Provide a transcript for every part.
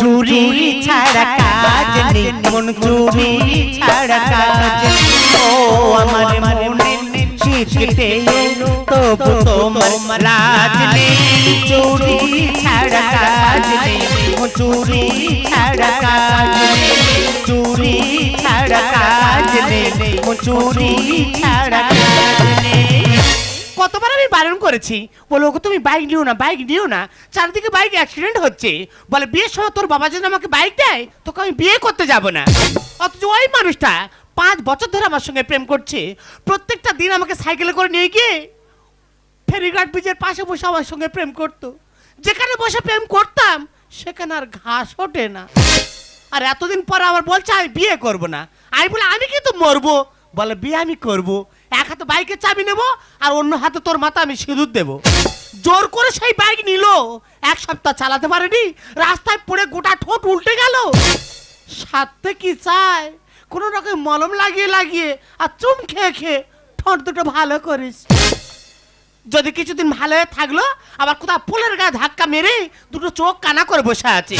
চুরি ছাড়া কাজ নেই। মন চুরি ছাড়া কাজ ও, আমার মনে এলো, তবু তোমার লাজ নেই। চুরি ছাড়া কাজ নেই। চুরি ছাড়া কাজ নেই। চুরি ছাড়া কাজ নেই। চুরি ছাড়া কাজ নেই। কতবার আমি বারণ করেছি? বলো ওকে তুমি বাইক নিও না বাইক নিও না। চারিদিকে বাইক অ্যাক্সিডেন্ট হচ্ছে। বলে, বিয়ের সময় তোর বাবা যদি আমাকে বাইক দেয়, তোকে আমি বিয়ে করতে যাব না। অথচ ওই মানুষটা পাঁচ বছর ধরে আমার সঙ্গে প্রেম করছে। প্রত্যেকটা দিন আমাকে সাইকেলে করে নিয়ে গিয়ে ফেরিঘাট ব্রিজের পাশে বসে আমার সঙ্গে প্রেম করতো। যেখানে বসে প্রেম করতাম, সেখানে আর ঘাস ওঠে না। আর এতদিন পরে আবার বলছে, আমি বিয়ে করব না। আমি বলে, আমি কিন্তু মরবো। বলে, বিয়ে আমি করব। এক হাতে বাইকের চাবি নেব, আর অন্য হাতে তোর মাথা আমি সিঁদুর দেব। জোর করে সেই বাইক নিল। এক সপ্তাহ চালাতে পারেনি, রাস্তায় পড়ে গোটা ঠোঁট উল্টে গেল। সাথে কি চায় কোনো রকম মলম লাগিয়ে লাগিয়ে আর চুম খেয়ে খেয়ে ঠোঁট দুটো ভালো করিস। যদি কিছুদিন ভালো হয়ে থাকল, আবার কোথাও পোলের গায়ে ধাক্কা মেরে দুটো চোখ কানা করে বসে আছে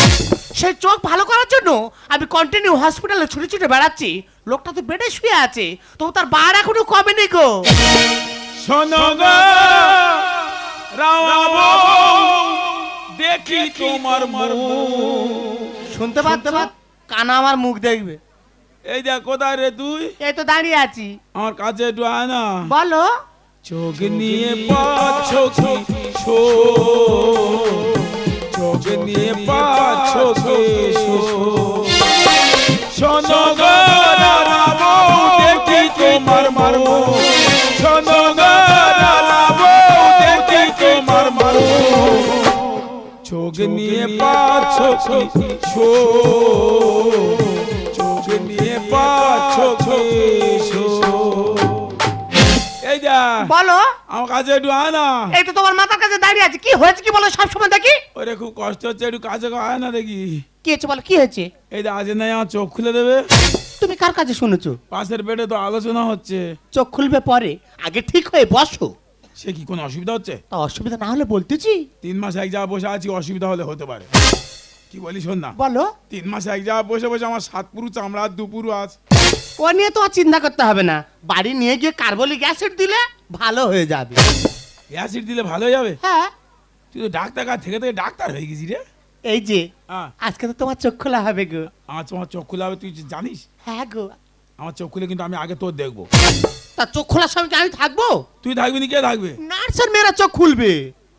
সেই চোখ ভালো করার জন্য আমি কন্টিনিউ হসপিটালে ছুটে ছুটে বেড়াচ্ছি। লোকটা তো বেডে শুয়ে আছে তো তার বার এখনও কমে নেই গো? শোনো গো রাওয়াবো দেখি তোমার মুখ। শুনতে পার কানা আমার মুখ দেখবে। এই দেখ কোথায় রে তুই? এই তো দাঁড়িয়ে আছি। আমার কাছে একটু আয় না। বলো। চোখ নিয়ে পাচ্ছ কি শো চোখ নিয়ে পাচ্ছ কি শো শোনো গো নিয়ে পাচ্ছ কি শো? চোখ নিয়ে পাচ্ছ কি শো? এই যা। বলো। আমার কাছে একটু আয় না। এই তো তোমার মাথার কাছে দাঁড়িয়ে আছে। কি হয়েছে কি বলো সবসময় দেখি। ওরে খুব কষ্ট হচ্ছে একটু কাছে আয় না দেখি। কি হয়েছে বলো কি হয়েছে? এই যে আজ নাই আমার চোখ খুলে দেবে। তুমি কার কাছে শুনেছো? পাশের বেডে তো আলোচনা হচ্ছে। চোখ খুলবে পরে। আগে ঠিক হয়ে বসো। সে কি কোনো অসুবিধা হচ্ছে? তা অসুবিধা না হলে বলতেছি। তিন মাস এক জায়গায় বসে আছি অসুবিধা হলে হতে পারে। কি বলি শোন না বলো। তিন মাস এক জায়গায় বসে বসে আমার সাত পুরু চামড়া দুপুরু আজ। ও নিয়ে তো আর চিন্তা করতে হবে না। বাড়ি নিয়ে গিয়ে কার্বলিক অ্যাসিড দিলে ভালো হয়ে যাবে। অ্যাসিড দিলে ভালো হয়ে যাবে? হ্যাঁ। তুই তো ডাক্তার কাছ থেকে থেকে ডাক্তার হয়ে গেছি রে। এই যে হ্যাঁ। আজকে তো তোমার চোখ খোলা হবে গো। আমার তোমার চোখ খোলা হবে তুই জানিস? হ্যাঁ গো। আমার চোখ খুলে কিন্তু আমি আগে তোর দেখব। তা চোখ খোলার সময় কি আমি থাকব? তুই থাকবি না কে থাকবে? নার্সের মেয়েরা চোখ খুলবে।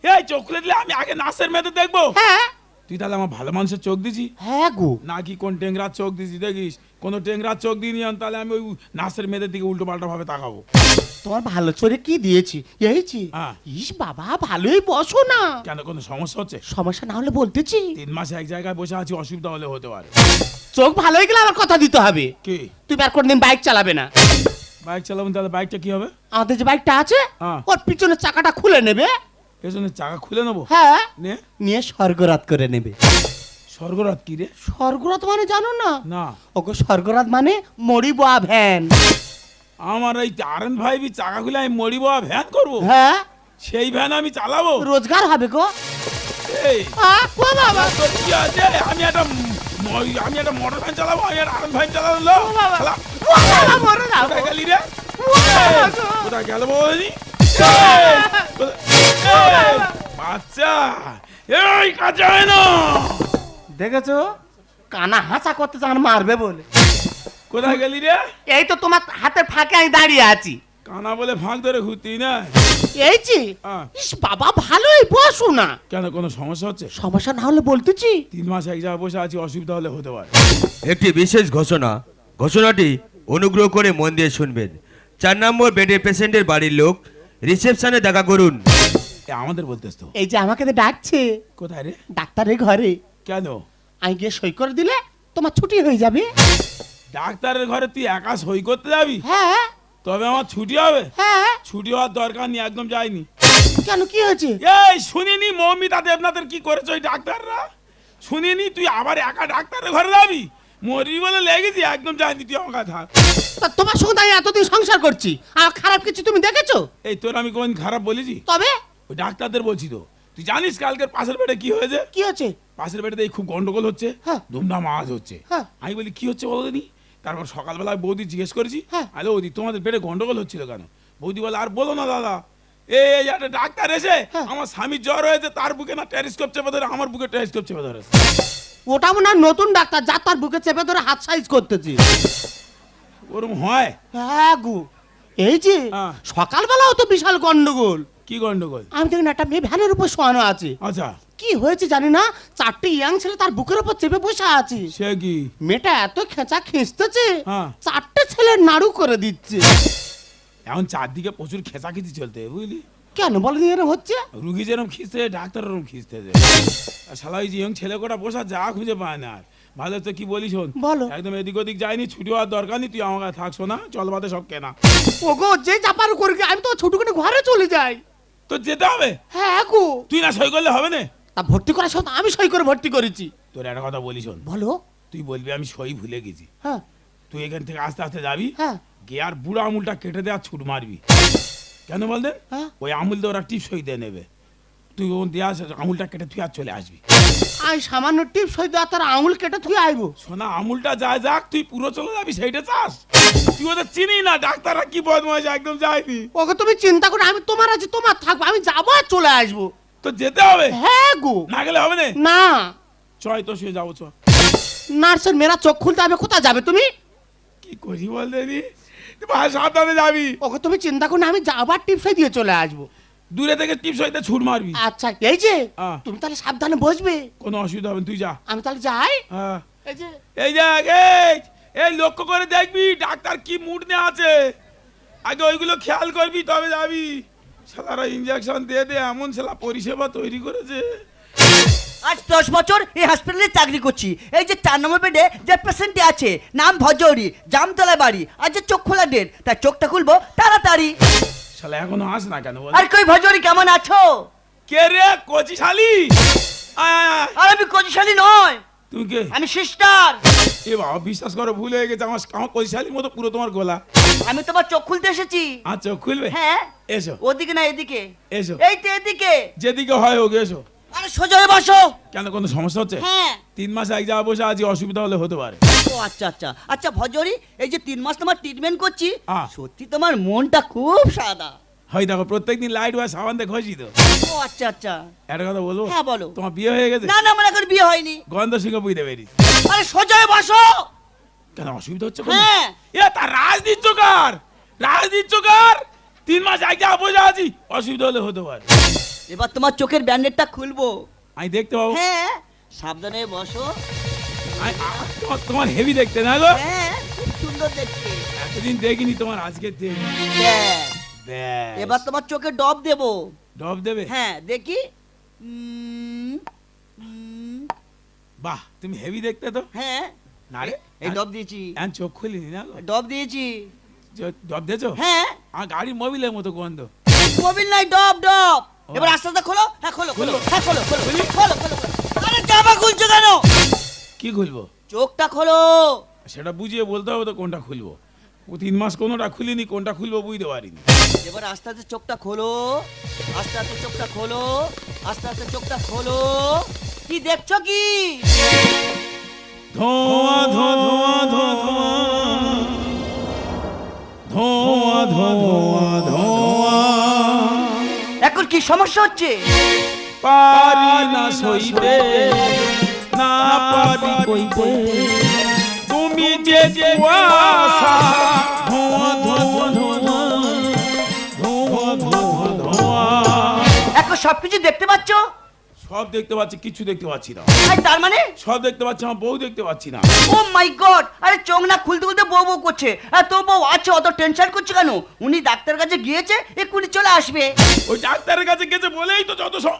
এই চোখ খুলে দিলে আমি আগে নার্সের মেয়েদের দেখব। হ্যাঁ। তুই তাহলে আমার ভালো মানুষের চোখ দিছি? হ্যাঁ গো। নাকি কোন টেংরার চোখ দিছি দেখিস? কোন টেংরার চোখ দিয়ে নিয়ে তাহলে আমি ওই নার্সের মেয়েদের দিকে উল্টো পাল্টা ভাবে তাকাবো। তোমার ভালো চোরে কি দিয়েছি? এইছি হ্যাঁ। ইস বাবা ভালোই বসো না। কেন কোনো সমস্যা হচ্ছে? সমস্যা না হলে বলতেছি। তিন মাস এক জায়গায় বসে আছি অসুবিধা হলে হতে পারে। চোখ ভালো হয়ে গেলে আবার কথা দিতে হবে। কি? তুমি আর কোনদিন বাইক চালাবে না। বাইক চালাবেন তাহলে বাইকটা কি হবে? আমাদের যে বাইকটা আছে হ্যাঁ। ওর পিছনের চাকাটা খুলে নেবে। পেছনে চাকা খুলে নেব? হ্যাঁ। নে। নিয়ে স্বর্গরাত করে নেবে। স্বর্গরাত কি রে? স্বর্গরাত মানে জানো না? না। ওগো স্বর্গরাত মানে মরিব ভ্যান। আমার এই আরেন ভাই বি চাকা খুলে আমি মরিব আর ভ্যান করব। হ্যাঁ? সেই ভ্যান আমি চালাবো। রোজগার হবে গো। এই বাবা। কি আছে? আমি একটা আমি একটা মোটর ভ্যান চালাবো আমি একটা আরেন ভ্যান চালাবো লো। ও বাবা। শালা, ও বাবা, মরে কোথায় গেলি রে? কোথায় গেল বলি বাচ্চা এই কাছে আয় না। দেখেছ? কানা হাসা করতে চান মারবে বলে। কোথায় গেলি রে? এই তো তোমার হাতের ফাঁকে আমি দাঁড়িয়ে আছি। কানা বলে ফাঁক ধরে ঘুরতি না? এইছি হ্যাঁ। ইস বাবা ভালোই বসু না। কেন কোনো সমস্যা হচ্ছে? সমস্যা না হলে বলতেছি। তিন মাস এক জায়গায় বসে আছি অসুবিধা হলে হতে পারে। একটি বিশেষ ঘোষণা। ঘোষণাটি অনুগ্রহ করে মন দিয়ে শুনবেন। চার নম্বর বেডের পেশেন্টের বাড়ির লোক রিসেপশনে দেখা করুন। এ, আমাদের বলতেস তো। এই যে আমাকে তো ডাকছে। কোথায় রে? ডাক্তারের ঘরে। কেন? আমি গিয়ে সই করে দিলে তোমার ছুটি হয়ে যাবে। ডাক্তারের ঘরে তুই একা সই করতে যাবি? হ্যাঁ তবে আমার ছুটি হবে। হ্যাঁ ছুটি হওয়ার দরকার নেই একদম যায়নি কেন কি হয়েছে? এই শুনিনি মৌমিতা দেবনাথের কি করেছে ওই ডাক্তাররা? শুনিনি তুই আবার একা ডাক্তারের ঘরে যাবি? মরবি বলে লেগেছি একদম যায়নি তুই আমার কথা তা তোমার সঙ্গে আমি এতদিন সংসার করছি। আর খারাপ কিছু তুমি দেখেছ? এই তোর আমি কোন খারাপ বলেছি? তবে? ওই ডাক্তারদের বলছি তো। তুই জানিস কালকের পাশের বেডে কি হয়েছে? কি হয়েছে? পাশের বাড়িতে এই খুব গন্ডগোল হচ্ছে। হ্যাঁ। ধুমধাম আওয়াজ হচ্ছে। হ্যাঁ। আমি বলি কি হচ্ছে বলো দিনি তারপর সকালবেলায় বৌদি জিজ্ঞেস করেছি হ্যাঁ। আরে বৌদি তোমাদের পেটে গন্ডগোল হচ্ছিল কেন? বৌদি বলে আর বলো না দাদা এই এই একটা ডাক্তার এসে হ্যাঁ। আমার স্বামীর জ্বর হয়েছে তার বুকে না টেরিস্কোপ চেপে ধরে আমার বুকে টেরিস্কোপ চেপে ধরেছে। ওটা মনে হয় নতুন ডাক্তার যা তার বুকে চেপে ধরে হাত সাইজ করতেছি। ওরম হয়? হ্যাঁ গু এই যে হ্যাঁ। সকালবেলাও তো বিশাল গন্ডগোল। কি গন্ডগোল? আমি দেখুন একটা মেয়ে ভ্যানের উপর শোয়ানো আছে। আচ্ছা। কি হয়েছে জানি না? চারটে ইয়াং ছেলে তার বুকের উপর চেপে বসে আছে। সে কি? মেয়েটা এত খেঁচা খিঁচতেছে হ্যাঁ। চারটে ছেলে নাড়ু করে দিচ্ছে। এখন চারদিকে প্রচুর খেঁচাখিচি চলতে বুঝলি? কেন বলেন এরকম হচ্ছে? রুগী যেরকম খিস্তে ডাক্তার ওরম খিস্তেছে আর শালা ওই জিয়ং ছেলে কটা বসা যা খুঁজে পায় না আর। ভালো তো কি বলিস শোন? বলো। একদম এদিক ওদিক যায়নি ছুটি হওয়ার দরকার নেই তুই আমার কাছে থাকছো না চল বাদে সব কেনা। ওগো যে চাপার করে আমি তো ছোট করে ঘরে চলে যাই। তো যেতে হবে? হ্যাঁ গো। তুই না সই করলে হবে না? তা ভর্তি করার সময় আমি সই করে ভর্তি করেছি। তোর একটা কথা বলি শোন। বলো। তুই বলবি আমি সই ভুলে গেছি। হ্যাঁ। তুই এখান থেকে আস্তে আস্তে যাবি হ্যাঁ। গিয়ে আর বুড়ো আঙুলটা কেটে দেওয়া ছুট মারবি। কেন বলতেন হ্যাঁ। ওই আমুল দিয়ে ওরা টিপ সই দিয়ে নেবে। তুই ও দেওয়া আমুলটা কেটে তুই আর চলে আসবি। আমি সামান্য টিপ সই দেওয়া তার আমুল কেটে তুই আইবো। সোনা আমুলটা যা যাক তুই পুরো চলে যাবি সেইটা চাস? তুই ওদের চিনি না ডাক্তাররা কি বদমাস একদম যায়নি। ওকে তুমি চিন্তা করো আমি তোমার আছি তোমার থাকব আমি যাব আর চলে আসব। তো যেতে হবে। হ্যাঁ গো। না গেলে হবে না? না। চয় তো শুয়ে যাব চ নার্সের মেয়েরা চোখ খুলতে হবে কোথায় যাবে তুমি? কি করি বল দেনি ভাই সাবধানে যাবি। ওকে তুমি চিন্তা করে আমি যাবার টিপ সই দিয়ে চলে আসব। দূরে থেকে টিপস হইতে ছুট মারবি। আচ্ছা এই যে হ্যাঁ। তুমি তাহলে সাবধানে বসবে। কোনো অসুবিধা হবে না, তুই যা। আমি তাহলে যাই। হ্যাঁ। এই যে। এই এই এই লক্ষ্য করে দেখবি ডাক্তার কি মুড নিয়ে আছে। আগে ওইগুলো খেয়াল করবি তবে যাবি। সালারা ইঞ্জেকশন দিয়ে দে এমন সেলা পরিষেবা তৈরি করেছে। আজ দশ বছর এই হসপিটালে চাকরি করছি। এই যে চার নম্বর বেডে যে পেশেন্টটি আছে নাম ভজৌরি জামতলা বাড়ি আজ যে চোখ খোলা ডেট তার চোখটা খুলবো তাড়াতাড়ি। শালা এখনও আস না কেন বল? আর কই ভজৌরি কেমন আছো? কে রে কচি শালি? আয়, আয়, আয়। আর আমি কচিশালী নয়। তুমি কে? আমি সিস্টার। এ বাবা বিশ্বাস করো ভুল হয়ে গেছে। আমার মতো পুরো তোমার গলা। আমি তোমার চোখ খুলতে এসেছি। আচ্ছা খুলবে? হ্যাঁ। এসো। ওদিকে না এদিকে। এসো। এই তো এদিকে। যেদিকে হয় হোক এসো। আরে সোজা হয়ে বসো। কেন কোনো সমস্যা হচ্ছে? হ্যাঁ। তিন মাস এক জায়গায় বসে আজ অসুবিধা হলে হতে পারে। ও আচ্ছা আচ্ছা। আচ্ছা ভজরি এই যে তিন মাস তোমার ট্রিটমেন্ট করছি হ্যাঁ। সত্যি তোমার মনটা খুব সাদা। হয় দেখো প্রত্যেকদিন লাইট বা সাবান দিয়ে ঘষি তো। ও আচ্ছা আচ্ছা। একটা কথা বলব? হ্যাঁ বলো। তোমার বিয়ে হয়ে গেছে? না না আমার এখন বিয়ে হয়নি। গন্ধ সিংহ বুঝতে আরে সোজা হয়ে বসো। কেন অসুবিধা হচ্ছে হ্যাঁ। এ তার রাজনীতি কার রাজনীতি কার তিন মাস বসে আছি। অসুবিধা হলে হতে পারে। এবার তোমার চোখের ব্যান্ডেডটা খুলবো। আমি দেখতে পাবো। হ্যাঁ সাবধানে বসো। তোমার- তোমার হেভি দেখতে না গো? হ্যাঁ খুব সুন্দর দেখতে। এতদিন দেখিনি তোমার আজকে দেখি। এবার তোমার চোখে ডব দেবো। ডব দেবে? হ্যাঁ দেখি। বাহ তুমি হেভি দেখতে তো। হ্যাঁ। না রে এই ডব দিয়েছি। এখন চোখ খুলিনি না ডব দিয়েছি। ডব দিয়েছ? হ্যাঁ। আমার গাড়ির মোবিলের মতো গন্ধ। মোবিল নাই ডব ডব। এবার আস্তে আস্তে খোলো। হ্যাঁ খোলো খোলো। হ্যাঁ খোলো খোলো খোলো। খোলো খোলো। আরে জামা খুলছো কেন? কি খুলবো? চোখটা খোলো। সেটা বুঝিয়ে বলতে হবে তো কোনটা খুলবো। তিন মাস কোনোটা খুলিনি কোনটা খুলবো বুঝতে পারিনি। এবার আস্তে আস্তে চোখটা খোলো। আস্তে আস্তে চোখটা খোলো। আস্তে আস্তে চোখটা খোলো। কি দেখছ কি? ধোঁয়া ধোঁয়া ধোঁয়া ধোঁয়া। ধোঁয়া ধোঁয়া এখন কি সমস্যা হচ্ছে? পারি না সইতে না পারি কইতে। তুমি যে কুয়াশা। এখন সবকিছু দেখতে পাচ্ছ? সব দেখতে পাচ্ছি কিছু দেখতে পাচ্ছি না। আর তার মানে? সব দেখতে পাচ্ছি আমার বউ দেখতে পাচ্ছি না। ও মাই গড আরে চোখ না খুলতে খুলতে বউ বউ করছে। আর তোর বউ আছে অত টেনশন করছে কেন? উনি ডাক্তার কাছে গিয়েছে এক্ষুনি চলে আসবে। ওই ডাক্তারের কাছে গেছে বলেই তো যত সব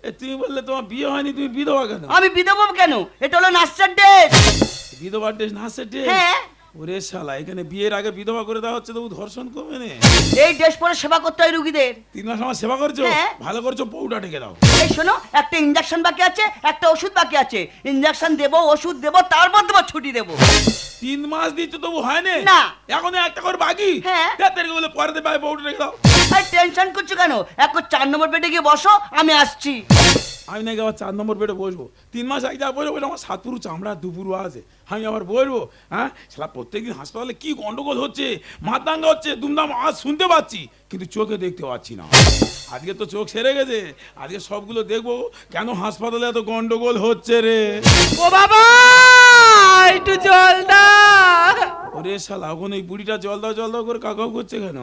এ তুমি বললে তোমার বিয়ে হয়নি তুমি বিধবা কেন? আমি বিধবা কেন? এটা হলো নার্সার ডেট বিধবা ড্রেস না সেটে হ্যাঁ। ওরে শালা এখানে বিয়ের আগে বিধবা করে দেওয়া হচ্ছে তবু ধর্ষণ কমে নে। এই ড্রেস পরে সেবা করতে হয় রুগীদের। তিন মাস আমার সেবা করছ? হ্যাঁ। ভালো করছ বউটা ডেকে দাও। এই শোনো একটা ইঞ্জেকশন বাকি আছে একটা ওষুধ বাকি আছে। ইঞ্জেকশন দেবো ওষুধ দেবো তারপর দেবো ছুটি দেবো। তিন মাস দিচ্ছ তবু হয় না? না। এখন একটা করে বাকি? হ্যাঁ। ডাক্তারকে বলে পরে দেবে ডেকে দাও। আর টেনশন করছ কেন? এখন চার নম্বর বেডে গিয়ে বসো আমি আসছি। আমি নাকি আবার চার নম্বর বেডে বসবো। তিন মাস আগে যা বসবো আমার সাতপুরু চামড়া দুপুরু আছে। আমি আবার বসবো হ্যাঁ সেটা প্রত্যেকদিন হাসপাতালে কী গন্ডগোল হচ্ছে, মাতাঙ্গা হচ্ছে, দুমদাম আজ শুনতে পাচ্ছি, কিন্তু চোখে দেখতে পাচ্ছি না। আজকে তো চোখ সেরে গেছে, আজকে সবগুলো দেখব, কেন হাসপাতালে এত গন্ডগোল হচ্ছে রে? ও বাবা! একটু জল দা ওরে শালা, এখন ওই বুড়িটা জল দাও জল দাও করে কাকাও করছে কেন?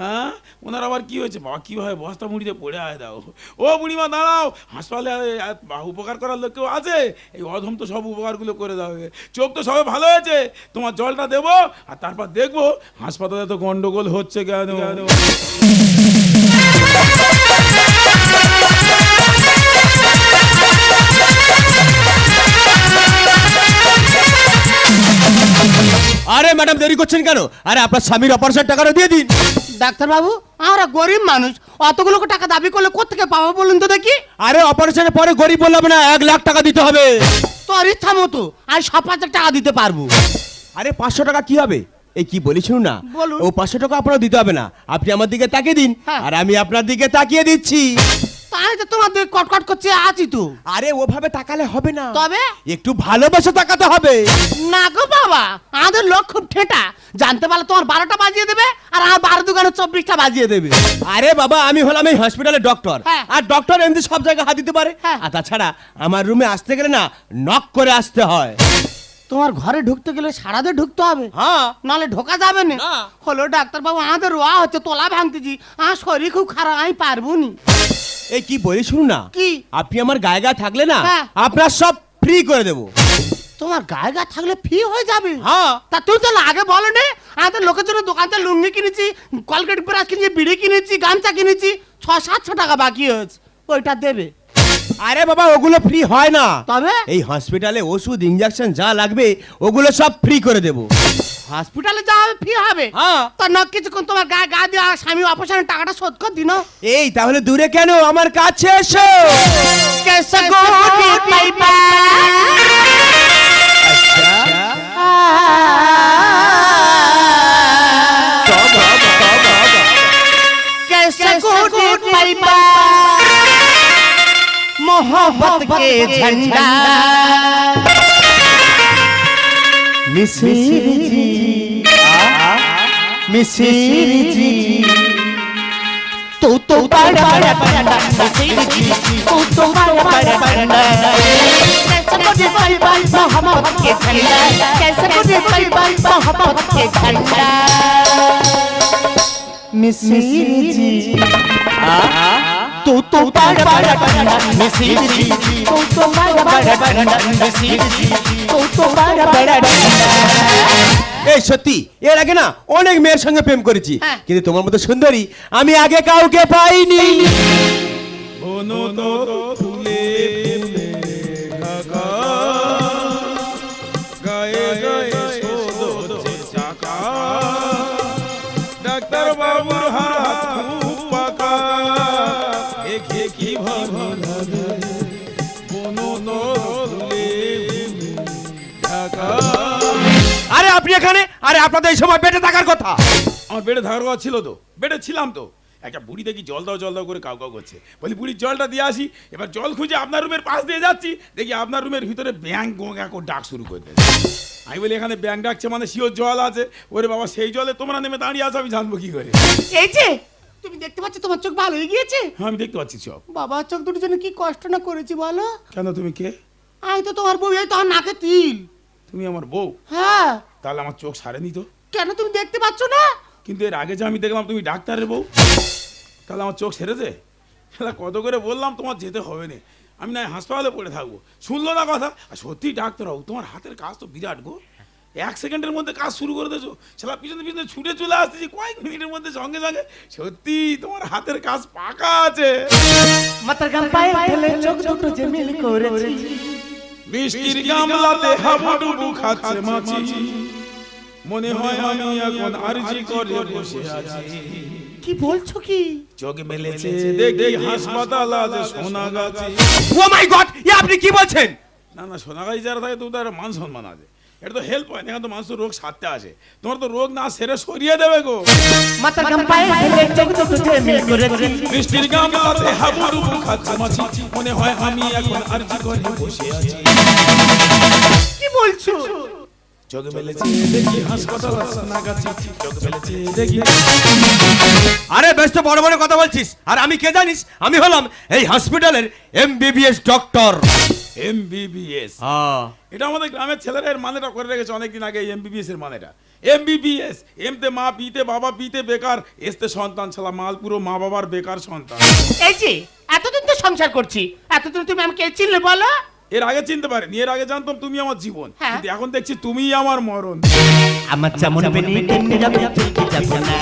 হ্যাঁ? ওনার আবার কি হয়েছে? বাবা কীভাবে বস্তা মুড়িতে পড়ে আয় দাও। ও বুড়িমা, দাঁড়াও। হাসপাতালে উপকার করার লোক কেউ আছে? এই অধম তো সব উপকারগুলো করে দাও চোখ তো সবে ভালো হয়েছে। তোমার জলটা দেবো, আর তারপর দেখব হাসপাতালে তো গন্ডগোল হচ্ছে কেন? আরে ম্যাডাম দেরি করছেন কেন? আরে আপনার স্বামীর অপারেশন টাকাটা দিয়ে দিন। ডাক্তারবাবু আমরা গরিব মানুষ অতগুলো টাকা দাবি করলে কোথেকে পাবো বলুন তো দেখি? আরে অপারেশনের পরে গরিব বললাম না এক লাখ টাকা দিতে হবে। তোর ইচ্ছা মতো আমি সব হাজার টাকা দিতে পারব। আরে পাঁচশো টাকা কি হবে? এই কি বলি শুনুন না? বলুন। ও পাঁচশো টাকা আপনার দিতে হবে না। আপনি আমার দিকে তাকিয়ে দিন হ্যাঁ। আর আমি আপনার দিকে তাকিয়ে দিচ্ছি। তাই তো তোমার দিকে কটকট করছে আছি তো। আরে ওভাবে তাকালে হবে না। তবে? একটু ভালোবেসে তাকাতে হবে। না গো বাবা আমাদের লোক খুব ঠেটা। জানতে পারলে তোমার বারোটা বাজিয়ে দেবে আর আমার বারো দোকানে চব্বিশটা বাজিয়ে দেবে। আরে বাবা আমি হলাম এই হসপিটালের ডক্টর হ্যাঁ। আর ডক্টর এমনি সব জায়গায় হাত দিতে পারে। হ্যাঁ। আর তাছাড়া আমার রুমে আসতে গেলে না নক করে আসতে হয়। তোমার ঘরে ঢুকতে গেলে সারাদের ঢুকতে হবে। হ্যাঁ। নালে ঢোকা যাবে না। হলো ডাক্তার বাবু আমাদের রোয়া হচ্ছে তোলা ভাঙতেছি। আমার শরীর খুব খারাপ আমি পারব নি। এই কি বলি শুনুন না? কি? আপনি আমার গায়ে গায়ে থাকলে না হ্যাঁ। আপনার সব ফ্রি করে দেবো। তোমার গায়ে গা থাকলে ফ্রি হয়ে যাবে? হ্যাঁ। তা তুই তো আগে বলো নে আমাদের লোকের জন্য দোকানতে লুঙ্গি কিনেছি কলগেট ব্রাশ কিনেছি বিড়ি কিনেছি গামছা কিনেছি ছ সাতশো টাকা বাকি হয়েছে। ওইটা দেবে। আরে বাবা ওগুলো ফ্রি হয় না। তবে? এই হসপিটালে ওষুধ ইঞ্জেকশন যা লাগবে ওগুলো সব ফ্রি করে দেবো। হসপিটালে যা হবে ফ্রি হবে? হ্যাঁ। তা না কিছুক্ষণ তোমার গায়ে গা দিয়ে আর স্বামী অপারেশনের টাকাটা শোধ করে দিন। এই তাহলে দূরে কেন? আমার কাছে এসো। मोहब्बत के झंडा मिसिर जी मिसिर जी तू तो बड़ा बड़ा बड़ा मिसिर जी तू तो बड़ा बड़ा बड़ा कैसे कोई बाई बाई मोहब्बत के झंडा कैसे कोई बाई बाई मोहब्बत के झंडा मिसिर जी तू तो बड़ा बड़ा बड़ा मिसिर जी तू तो बड़ा बड़ा बड़ा मिसिर जी तू तो बड़ा बड़ा बड़ा এই সত্যি এর আগে না অনেক মেয়ের সঙ্গে প্রেম করেছি হ্যাঁ। কিন্তু তোমার মতো সুন্দরী আমি আগে কাউকে পাইনি আপনি এখানে আরে আপনাদের এই সময় পেটে থাকার কথা। আমার বেডে থাকার কথা ছিল তো। বেডে ছিলাম তো। একটা বুড়ি দেখি জল দাও জল দাও করে কাউ কাউ করছে। বলি বুড়ির জলটা দিয়ে আসি। এবার জল খুঁজে আপনার রুমের পাশ দিয়ে যাচ্ছি। দেখি আপনার রুমের ভিতরে ব্যাংক গোঁগা করে ডাক শুরু করে দিয়েছে। আমি বলি এখানে ব্যাংক ডাকছে মানে শিওর জল আছে। ওরে বাবা সেই জলে তোমরা নেমে দাঁড়িয়ে আছো আমি জানব কি করে? এই যে তুমি দেখতে পাচ্ছ তোমার চোখ ভালো হয়ে গিয়েছে? হ্যাঁ আমি দেখতে পাচ্ছি সব। বাবা চোখ দুটোর জন্য কি কষ্ট না করেছি বলো? কেন তুমি কে? আমি তো তোমার বউ এই তোমার নাকে তিল। তুমি আমার বউ। হ্যাঁ। তাহলে আমার চোখ সারেনি তো? কেন তুমি দেখতে পাচ্ছ না? কিন্তু এর আগে যে আমি দেখলাম তুমি ডাক্তারের বউ তাহলে আমার চোখ সেরেছে? তাহলে কত করে বললাম তোমার যেতে হবে না। আমি না হাসপাতালে পড়ে থাকব। শুনলো না কথা? আর সত্যি ডাক্তার বাবু তোমার হাতের কাজ তো বিরাট গো। এক সেকেন্ডের মধ্যে কাজ শুরু করে দিয়েছ। সেটা পিছনে পিছনে ছুটে চলে আসতেছি কয়েক মিনিটের মধ্যে সঙ্গে সঙ্গে। সত্যি তোমার হাতের কাজ পাকা আছে। মাতার গাম পায়ে ফেলে চোখ দুটো যে মিল করেছি। বৃষ্টির গামলাতে হাবুডুবু খাচ্ছে মাছি। মনে হয় আমি এখন আরজি করে বসে আছি। কি বলছো কি? চোখ মেলেছে দেখি হাসপাতাল আছে সোনাগাছি। ও মাই গড এ আপনি কি বলছেন? না না সোনা গাছে যারা থাকে তো তার মান সম্মান আছে। এটা তো হেল্প হয় না এখানে তো মানুষ রোগ সারতে আসে। তোমার তো রোগ না সেরে সরিয়ে দেবে গো। মাথার ঘাম পায়ে ফেলে চোখ দুটো করেছি। বৃষ্টির হাবুডুবু খাচ্ছে মাছি মনে হয় আমি এখন করে বসে আছি। কি বলছো? চোখ মেলেছে দেখি হাসপাতাল নাগাছি চোখ মেলেছে দেখি। আরে ব্যস্ত বড় বড় কথা বলছিস। আর আমি কে জানিস? আমি হলাম এই হসপিটালের এমবিবিএস ডক্টর এমবিবিএস হ্যাঁ। এটা আমাদের গ্রামের ছেলেরা এর মানেটা করে রেখেছে অনেকদিন আগে এমবিবিএস এর মানেটা। এমবিবিএস এমতে মা পিতে বাবা পিতে বেকার এসতে সন্তান ছাড়া মাল পুরো মা বাবার বেকার সন্তান। এই যে এতদিন তো সংসার করছি এতদিন তুমি আমাকে চিনলে বলো? এর আগে চিনতে পারিনি এর আগে জানতাম তুমি আমার জীবন। হ্যাঁ। কিন্তু এখন দেখছি তুমিই আমার মরণ। আমার যেমন বেনি তেমনি যাবে চলতে যাব না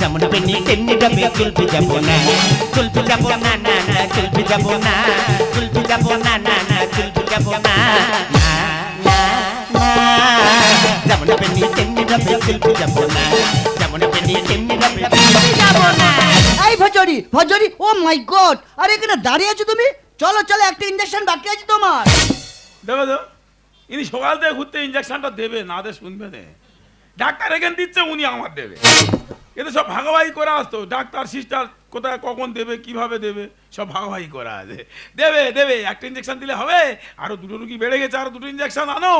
যেমন বেনি তেমনি যাবে চলতে যাব না চলতে যাব না না না চলতে যাব না চলতে যাব না না না চলতে যাব না। যেমন বেনি তেমনি যাবে চলতে যাব না যেমন বেনি তেমনি যাবে চলতে যাব না এই ভজরি ভজরি ও মাই গড আরে এখানে দাঁড়িয়ে আছো তুমি? চলো চলো একটা ইঞ্জেকশন বাকি আছে তোমার। দেখো তো ইনি সকাল থেকে ঘুরতে ইঞ্জেকশনটা দেবে না দে শুনবে না। ডাক্তার এখানে দিচ্ছে উনি আমার দেবে। এতে সব ভাগাভাগি করে আসতো ডাক্তার সিস্টার কোথায় কখন দেবে কীভাবে দেবে সব ভাগাভাগি করা আছে। দেবে দেবে একটা ইঞ্জেকশন দিলে হবে। আরও দুটো রুগী বেড়ে গেছে আরও দুটো ইঞ্জেকশন আনো।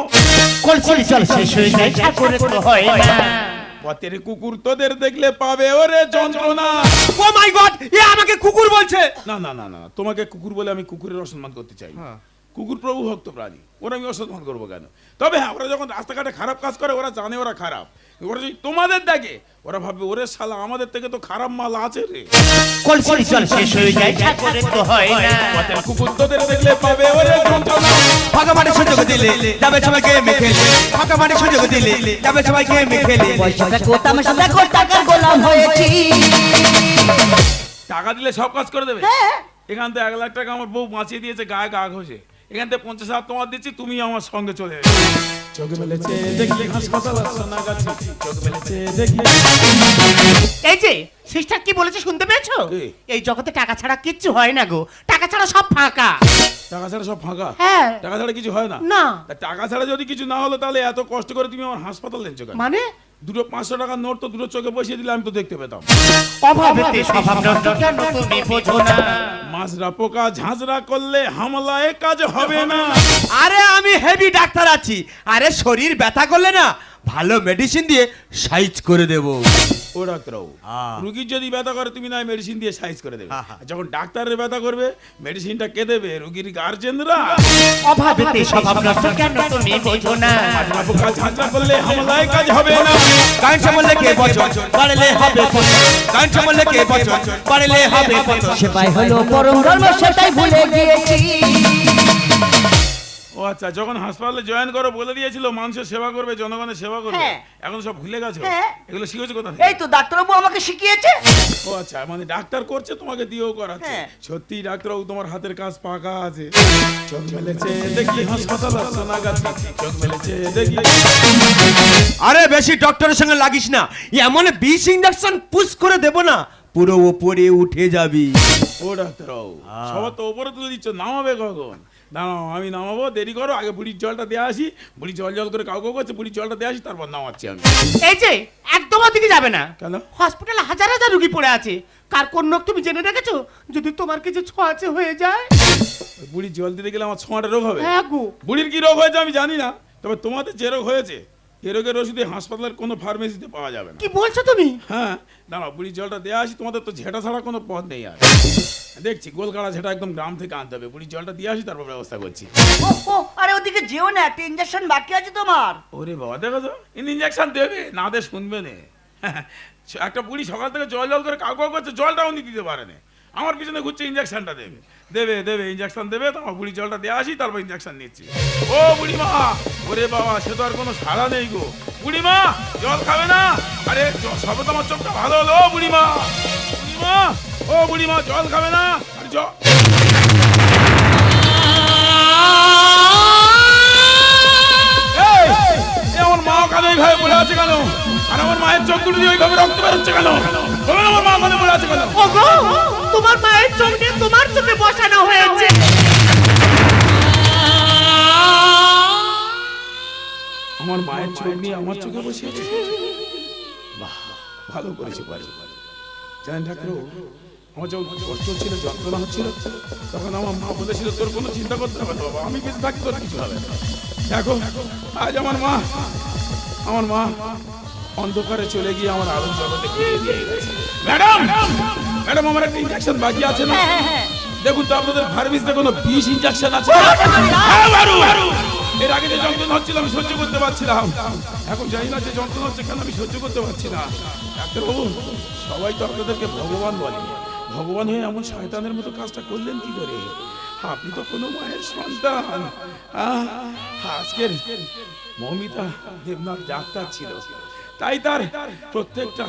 হয়ে হয় পথের কুকুর তোদের দেখলে পাবে ওরে যন্ত্রণা। ও মাই গড এ আমাকে কুকুর বলছে। না না না না তোমাকে কুকুর বলে আমি কুকুরের অসম্মান করতে চাই। না। কুকুর প্রভু ভক্ত প্রাণী। ওরা আমি অসম্মান করব কেন? তবে হ্যাঁ ওরা যখন রাস্তাঘাটে খারাপ কাজ করে ওরা জানে ওরা খারাপ। ওরা যদি তোমাদের দেখে ওরা ভাববে ওরে শালা আমাদের থেকে তো খারাপ মাল আছে রে। কলসি জল শেষ হয়ে যায়। ঠাকুরে তো হয় না। কুকুর তোদের দেখলে পাবে ওরে যন্ত্রণা। ফাঁকা মাঠে সুযোগ দিলে যাবে সবাইকে মেখে ফাঁকা মাঠে সুযোগ দিলে যাবে সবাইকে মেখে পয়সা দেখো তামাশা দেখো টাকার গোলাম হয়েছি। টাকা দিলে সব কাজ করে দেবে? হ্যাঁ। এখান থেকে এক লাখ টাকা আমার বউ বাঁচিয়ে দিয়েছে গায়ে গা ঘষে। এখান থেকে পঞ্চাশ হাজার তোমার দিচ্ছি তুমি আমার সঙ্গে চলে চোখ মেলেছে দেখি হাসপাতাল সোনা গাছি চোখ মেলেছে দেখি এই যে সিস্টার কি বলেছে শুনতে পেয়েছ? এই জগতে টাকা ছাড়া কিচ্ছু হয় না গো। টাকা ছাড়া সব ফাঁকা। টাকা ছাড়া সব ফাঁকা? হ্যাঁ। টাকা ছাড়া কিছু হয় না? না। টাকা ছাড়া যদি কিছু না হলো তাহলে এত কষ্ট করে তুমি আমার হাসপাতাল কেন মানে? দুটো পাঁচশো টাকার নোট তো দুটো চোখে বসিয়ে দিলে আমি তো দেখতে পেতাম। মাছরা পোকা ঝাঁঝরা করলে হামলায় কাজ হবে না। আরে আমি হেভি ডাক্তার আছি। আরে শরীর ব্যথা করলে না ভালো মেডিসিন দিয়ে সাইজ করে দেব। ও ডাক্তারবাবু হ্যাঁ। রুগীর যদি ব্যথা করে তুমি না মেডিসিন দিয়ে সাইজ করে দেবে। যখন ডাক্তারের ব্যথা করবে মেডিসিনটা কে দেবে? রুগীর গার্জেনরা। অভাবেতে স্বভাব নষ্ট কেন তুমি বোঝো না। পোকা ঝাঁঝরা করলে হামলায় কাজ হবে না। গান সম্বন্ধে কে বচন? বাড়লে হবে পতন গান কে বচন? বাড়লে হবে সেটাই হলো পরম ধর্ম সেটাই ভুলে গিয়েছি। ও আচ্ছা যখন হাসপাতালে জয়েন করো বলে দিয়েছিল মানুষের সেবা করবে জনগণের সেবা করবে। হ্যাঁ। এখন সব ভুলে গেছো? হ্যাঁ। এগুলো শিখেছো কোথা এই তো ডাক্তারবাবু আমাকে শিখিয়েছে। ও আচ্ছা মানে ডাক্তার করছে তোমাকে দিয়েও করাচ্ছে। হ্যাঁ। সত্যি ডাক্তারবাবু তোমার হাতের কাজ পাকা আছে। চোখ মেলেছে দেখি হাসপাতাল চোখ মেলেছে দেখি। আরে বেশি ডক্টরের সঙ্গে লাগিস না। এমন বিষ ইঞ্জেকশন পুশ করে দেব না পুরো ওপরে উঠে যাবি। ও ডাক্তারবাবু সবার তো ওপরে তুলে দিচ্ছ নামাবে কখন? দাঁড়াও আমি নামাবো দেরি করো আগে বুড়ির জলটা দিয়ে আসি। বুড়ি জল জল করে কাউ কাউ করছে বুড়ির জলটা দেওয়া আসি তারপর নামাচ্ছি আমি। এই যে একদম দিকে যাবে না। কেন? হসপিটালে হাজার হাজার রুগী পড়ে আছে। কার কোন রোগ তুমি জেনে রেখেছো? যদি তোমার কিছু ছোঁয়াচে হয়ে যায়। বুড়ি জল দিতে গেলে আমার ছোঁয়াটা রোগ হবে? হ্যাঁ গো। বুড়ির কি রোগ হয়েছে আমি জানি না তবে তোমাদের যে রোগ হয়েছে এ রোগের ওষুধে হাসপাতালের কোনো ফার্মেসিতে পাওয়া যাবে না। কি বলছো তুমি? হ্যাঁ দাঁড়াও বুড়ির জলটা দেওয়া আসি তোমাদের তো ঝেঁটা ছাড়া কোনো পথ নেই আর। দেখছি গোলকাড়া ঝেঁটা একদম গ্রাম থেকে আনতে হবে। বুড়ির জলটা দিয়ে আসি তারপর ব্যবস্থা করছি। ও ও আরে ওদিকে যেও না একটা ইঞ্জেকশন বাকি আছে তোমার। ওরে বাবা দেখো তো ইঞ্জেকশন দেবে না দে শুনবে না। একটা বুড়ি সকাল থেকে জল জল করে কাউ কাউ করছে জলটাও নি দিতে পারে না। আমার পিছনে ঘুরছে ইঞ্জেকশনটা দেবে। দেবে দেবে ইঞ্জেকশন দেবে তো আমার বুড়ি জলটা দিয়ে আসি, তারপর ইঞ্জেকশন নিচ্ছি। ও বুড়ি মা ওরে বাবা, সে তো আর কোনো সাড়া নেই গো। বুড়ি মা জল খাবে না? আরে সবে তো আমার চোখটা ভালো হলো, ও বুড়ি মা বুড়ি মা ও বুড়ি মা জল খাবে না? আরে জল আমার মা ওখানে এইভাবে পড়ে আছে কেন? আর আমার মায়ের চোখ দুটো দিয়ে ওইভাবে রক্ত বেরোচ্ছে কেন? বলুন আমার মা ওখানে পড়ে আছে কেন? ওগো তোমার মায়ের চোখ দিয়ে তোমার চোখে বসানো হয়েছে। আমার মায়ের চোখ নিয়ে আমার চোখে বসে বাহ ভালো করেছে বাড়ি। জানেন ডাক্তারবাবু আমার যখন কষ্ট হচ্ছিল যন্ত্রণা হচ্ছিল তখন আমার মা বলেছিল তোর কোনো চিন্তা করতে হবে না বাবা আমি বেঁচে থাকি তোর কিছু হবে দেখো আজ আমার মা আমার মা অন্ধকারে চলে গিয়ে আমার আলোর জগতে ফিরিয়ে দিয়ে গেছে। ম্যাডাম! ম্যাডাম আমার একটা ইঞ্জেকশন বাকি আছে না? দেখুন তো আপনাদের ফার্মেসিতে কোনো বিষ ইঞ্জেকশন আছে। হ্যাঁ, এর আগে যে যন্ত্রণা হচ্ছিল আমি সহ্য করতে পারছিলাম। এখন জানি না যে যন্ত্রণা হচ্ছে কেন আমি সহ্য করতে পারছি না। ডাক্তারবাবু সবাই তো আপনাদেরকে ভগবান বলে। ভগবান হয়ে এমন শয়তানের মতো কাজটা করলেন কি করে? আপনি তো কোনো মায়ের সন্তান। আজকের মমিতা দেবনাথ ডাক্তার ছিল। তাই তার প্রত্যেকটা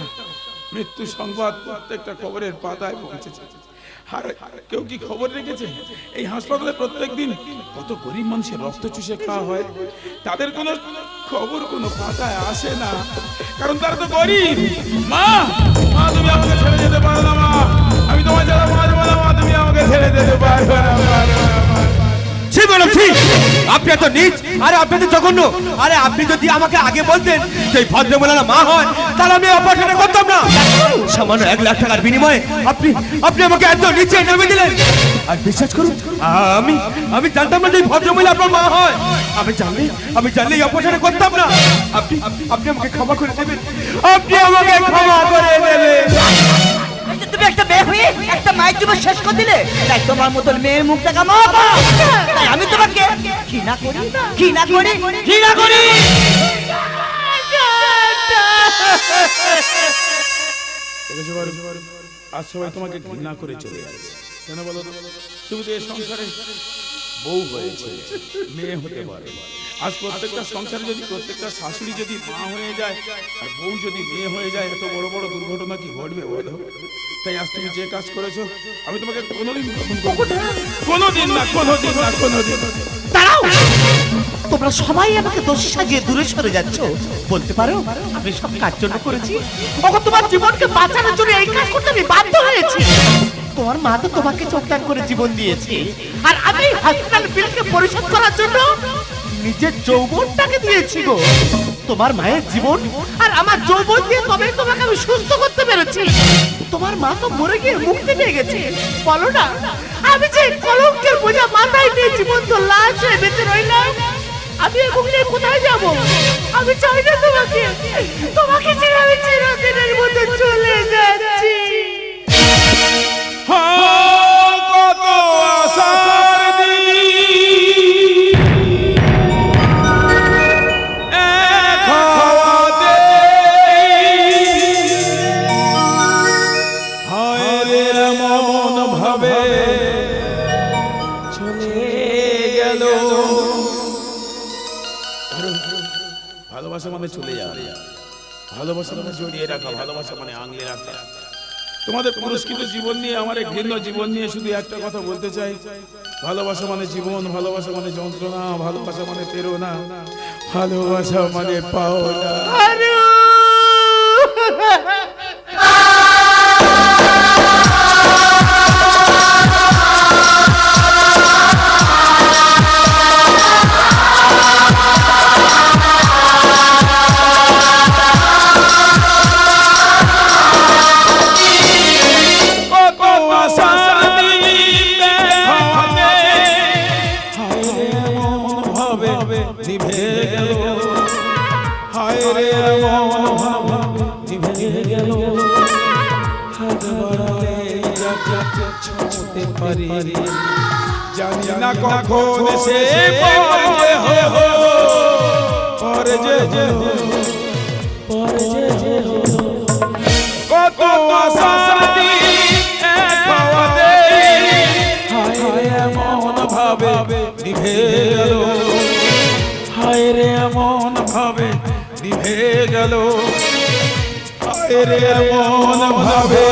মৃত্যু সংবাদ প্রত্যেকটা খবরের পাতায় পৌঁছেছে। আর কেউ কি খবর রেখেছে? এই হাসপাতালে প্রত্যেকদিন কত গরিব মানুষের রক্ত চুষে খাওয়া হয়। তাদের কোনো খবর কোনো পাতায় আসে না। কারণ তারা তো গরিব। মা মা, তুমি আমাকে ছেড়ে যেতে পারো না, মা। আমি তোমার যারা মা তুমি আমাকে ছেড়ে যেতে পারবে না। আপনি এত নিচ, আরে আপনি তো জঘন্য। আরে আপনি যদি আমাকে আগে বলতেন যে এই ভদ্রমহিলার মা হয় তাহলে আমি অপারেশনটা করতাম না। সামান্য এক লাখ টাকার বিনিময়ে আপনি আপনি আমাকে এত নিচে নেমে দিলেন। আর বিশ্বাস করুন, আমি আমি জানতাম না যে ভদ্রমহিলা আপনার মা হয়। আমি জানলে আমি জানলে এই অপারেশনটা করতাম না। আপনি আপনি আমাকে ক্ষমা করে দেবেন। আপনি আমাকে ক্ষমা করে দেবেন। তুমি একটা মেয়ে হয়ে একটা মায়ের জীবন শেষ করে দিলে? তাই তোমার মতন মেয়ের মুখটা কামাবো তাই আমি তোমাকে ঘৃণা করি ঘৃণা করি ঘৃণা করি। আজ সবাই তোমাকে ঘৃণা করে চলে যাচ্ছে। কেন বলো তুমি তো এই সংসারে বউ হয়েছে, মেয়ে হতে পারে। আজ প্রত্যেকটা সংসারে যদি প্রত্যেকটা শাশুড়ি যদি মা হয়ে যায়, আর বউ যদি মেয়ে হয়ে যায়, এত বড় বড় দুর্ঘটনা কি ঘটবে বলো তাই আজ তুমি যে কাজ করেছ, আমি তোমাকে কোনোদিন। কোনোদিন না কোনোদিন না, কোনোদিন। দাঁড়াও! তোমরা সবাই আমাকে দোষী সাজিয়ে দূরে সরে যাচ্ছ। বলতে পারো, আমি সব কাজ জন্য করেছি। ওকে তোমার জীবনকে বাঁচানোর জন্য এই কাজ করতে আমি বাধ্য হয়েছি। তোমার মা তো তোমাকে চোখদান করে জীবন দিয়েছে। আর আমি হসপিটাল বিলকে পরিশোধ করার জন্য নিজের যৌবনটাকে দিয়েছি গো। তোমার মায়ের জীবন আর আমার যৌবন দিয়ে তবে তোমাকে আমি সুস্থ করতে পেরেছি। তোমার মা তো মরে গিয়ে মুক্তি পেয়ে গেছে। বলো না আমি যে কলঙ্কের বোঝা মাথায় নিয়ে জীবন তো লাশ হয়ে বেঁচে রইলাম আমি এখন নিয়ে কোথায় যাব? আমি চাই না তোমাকে। তোমাকে ছেড়ে আমি চিরদিনের মতো চলে যাচ্ছি। হ্যাঁ, কত আশার গেল। ভালোবাসা মানে চলে যাওয়া। ভালোবাসা মানে জড়িয়ে রাখা ভালোবাসা মানে আংলে রাখা। তোমাদের পুরস্কৃত জীবন নিয়ে আমার ঘৃণ্য জীবন নিয়ে শুধু একটা কথা বলতে চাই। ভালোবাসা মানে জীবন ভালোবাসা মানে যন্ত্রণা ভালোবাসা মানে প্রেরণা ভালোবাসা মানে পাওনা। ভাবে নিভে গেল। হায় রে এমন ভাবে নিভে গেল হাত বাড়ালে ছুঁতে পারি জানি না কখন সে পরে হো পরে যে হো পরে যে হো কত আশা খাওয়াতে এমন ভাবে নিভে গেল রে এমন ভাবে নিভে গেল। আয় রে এমন ভাবে।